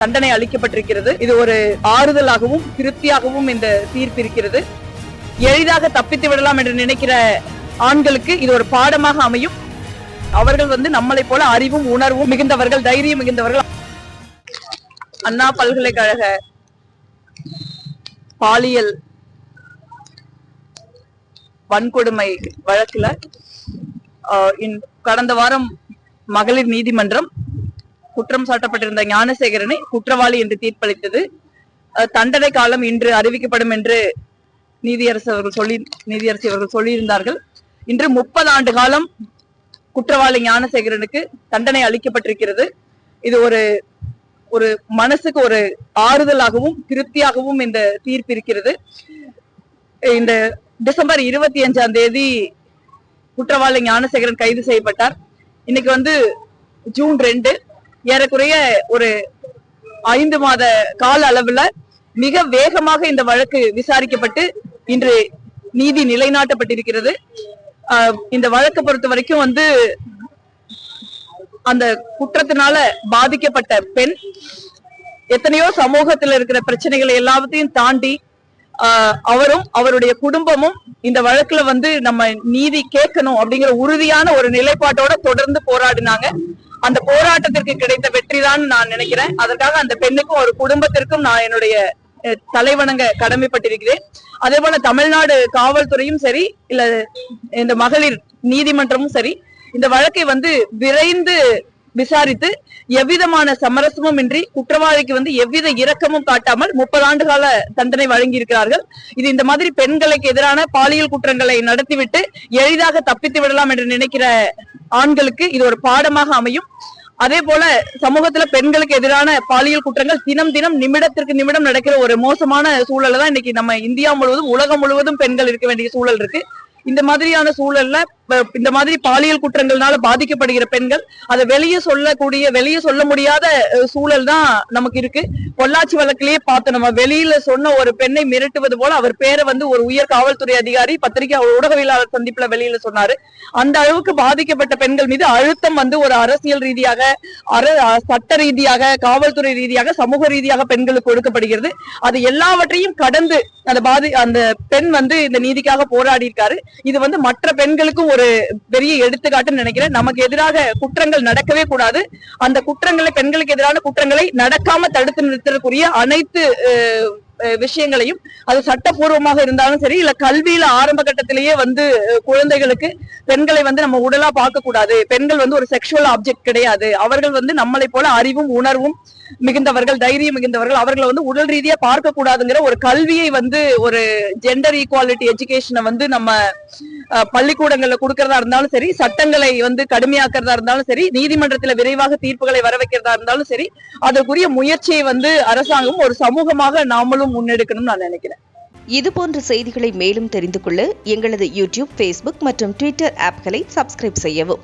தண்டனை அளிக்கப்பட்டிருக்கிறது. இது ஒரு ஆறுதலாகவும் திருப்தியாகவும் இந்த தீர்ப்பு இருக்கிறது. எளிதாக தப்பித்து விடலாம் என்று நினைக்கிற ஆண்களுக்கு இது ஒரு பாடமாக அமையும். அவர்கள் வந்து நம்மளை போல அறிவும் உணர்வும் மிகுந்தவர்கள் தைரியம் மிகுந்தவர்கள். அண்ணா பல்கலைக்கழக பாலியல் வன்கொடுமை வழக்குல ஆஹ், கடந்த வாரம் மகளிர் நீதிமன்றம் குற்றம் சாட்டப்பட்டிருந்த ஞானசேகரனை குற்றவாளி என்று தீர்ப்பளித்தது. தண்டனை காலம் இன்று அறிவிக்கப்படும் என்று நீதியரசு அவர்கள் சொல்லி நீதியரசி அவர்கள் சொல்லியிருந்தார்கள். இன்று முப்பது ஆண்டு காலம் குற்றவாளி ஞானசேகரனுக்கு தண்டனை அளிக்கப்பட்டிருக்கிறது. இது ஒரு ஒரு மனசுக்கு ஒரு ஆறுதலாகவும் திருப்தியாகவும் இந்த தீர்ப்பு இருக்கிறது. இந்த டிசம்பர் இருபத்தி அஞ்சாம் தேதி குற்றவாளி ஞானசேகரன் கைது செய்யப்பட்டார். இன்னைக்கு வந்து ஜூன் ரெண்டு ஏறக்குறைய ஒரு ஐந்து மாத கால அளவுல மிக வேகமாக இந்த வழக்கு விசாரிக்கப்பட்டு இன்று நீதி நிலைநாட்டப்பட்டிருக்கிறது. இந்த வழக்கை பொறுத்த வரைக்கும் வந்து அந்த குற்றத்தினால பாதிக்கப்பட்ட பெண் எத்தனையோ சமூகத்துல இருக்கிற பிரச்சனைகளை எல்லாத்தையும் தாண்டி ஆஹ் அவரும் அவருடைய குடும்பமும் இந்த வழக்குல வந்து நம்ம நீதி கேட்கணும் அப்படிங்கிற உறுதியான ஒரு நிலைப்பாட்டோட தொடர்ந்து போராடினாங்க. அந்த போராட்டத்திற்கு கிடைத்த வெற்றிதான் நான் நினைக்கிறேன். அதற்காக அந்த பெண்ணுக்கும் ஒரு குடும்பத்திற்கும் நான் என்னுடைய அஹ், தலைவணங்க கடமைப்பட்டிருக்கிறேன். அதே போல தமிழ்நாடு காவல்துறையும் சரி இல்ல இந்த மகளிர் நீதிமன்றமும் சரி இந்த வழக்கை வந்து விரைந்து விசாரித்து எவ்விதமான சமரசமும் இன்றி குற்றவாளிக்கு வந்து எவ்வித இரக்கமும் காட்டாமல் முப்பது ஆண்டு கால தண்டனை வழங்கி இருக்கிறார்கள் இது இந்த மாதிரி பெண்களுக்கு எதிரான பாலியல் குற்றங்களை நடத்திவிட்டு எளிதாக தப்பித்து விடலாம் என்று நினைக்கிற ஆண்களுக்கு இது ஒரு பாடமாக அமையும். அதே போல சமூகத்துல பெண்களுக்கு எதிரான பாலியல் குற்றங்கள் தினம் தினம் நிமிடத்திற்கு நிமிடம் நடக்கிற ஒரு மோசமான சூழல்தான் இன்னைக்கு நம்ம இந்தியா முழுவதும் உலகம் முழுவதும் பெண்கள் இருக்க வேண்டிய சூழல் இருக்கு. இந்த மாதிரியான சூழல்ல இந்த மாதிரி பாலியல் குற்றங்கள்னால பாதிக்கப்படுகிற பெண்கள் அதை வெளியே சொல்லக்கூடிய வெளியே சொல்ல முடியாத சூழல் தான் நமக்கு இருக்கு. பொள்ளாச்சி வழக்கிலேயே பார்த்தோம். நம்ம வெளியில சொன்ன ஒரு பெண்ணை மிரட்டுவது போல அவர் பேரை வந்து ஒரு உயர் காவல்துறை அதிகாரி பத்திரிகை ஊடகவியலாளர் சந்திப்புல வெளியில சொன்னாரு. அந்த அளவுக்கு பாதிக்கப்பட்ட பெண்கள் மீது அழுத்தம் வந்து ஒரு அரசியல் ரீதியாக அர அ- சட்ட ரீதியாக காவல்துறை ரீதியாக சமூக ரீதியாக பெண்களுக்கு கொடுக்கப்படுகிறது அது எல்லாவற்றையும் கடந்து அந்த பாதி அந்த பெண் வந்து இந்த நீதிக்காக போராடி இருக்காரு இது வந்து மற்ற பெண்களுக்கும் ஒரு பெரிய எடுத்துக்காட்டுன்னு நினைக்கிறேன். நமக்கு எதிராக குற்றங்கள் நடக்கவே கூடாது. அந்த குற்றங்களை பெண்களுக்கு எதிரான குற்றங்களை நடக்காம தடுத்து நிறுத்தக்கூடிய அனைத்து விஷயங்களையும் அது சட்டப்பூர்வமாக இருந்தாலும் சரி இல்ல கல்வியில ஆரம்ப கட்டத்திலேயே வந்து குழந்தைகளுக்கு பெண்களை வந்து நம்ம உடலா பார்க்க கூடாது பெண்கள் வந்து ஒரு செக்ஷுவல் ஆப்ஜெக்ட் கிடையாது. அவர்கள் வந்து நம்மளை போல அறிவும் உணர்வும் மிகுந்தவர்கள் தைரியம் மிகுந்தவர்கள் அவர்களை வந்து உடல் ரீதியா பார்க்க கூடாதுங்கிற ஒரு கல்வியை வந்து ஒரு ஜெண்டர் ஈக்குவாலிட்டி எஜுகேஷனை வந்து நம்ம அஹ், பள்ளிக்கூடங்கள்ல கொடுக்கறதா இருந்தாலும் சரி சட்டங்களை வந்து கடுமையாக்குறதா இருந்தாலும் சரி நீதிமன்றத்துல விரைவாக தீர்ப்புகளை வர வைக்கிறதா இருந்தாலும் சரி அதற்குரிய முயற்சியை வந்து அரசாங்கம் ஒரு சமூகமாக நாமளும் முன்னெடுக்கணும்னு நான் நினைக்கிறேன். இது போன்ற செய்திகளை மேலும் தெரிந்து கொள்ள எங்களது யூடியூப் ஃபேஸ்புக் மற்றும் ட்விட்டர் ஆப்களை சப்ஸ்கிரைப் செய்யவும்.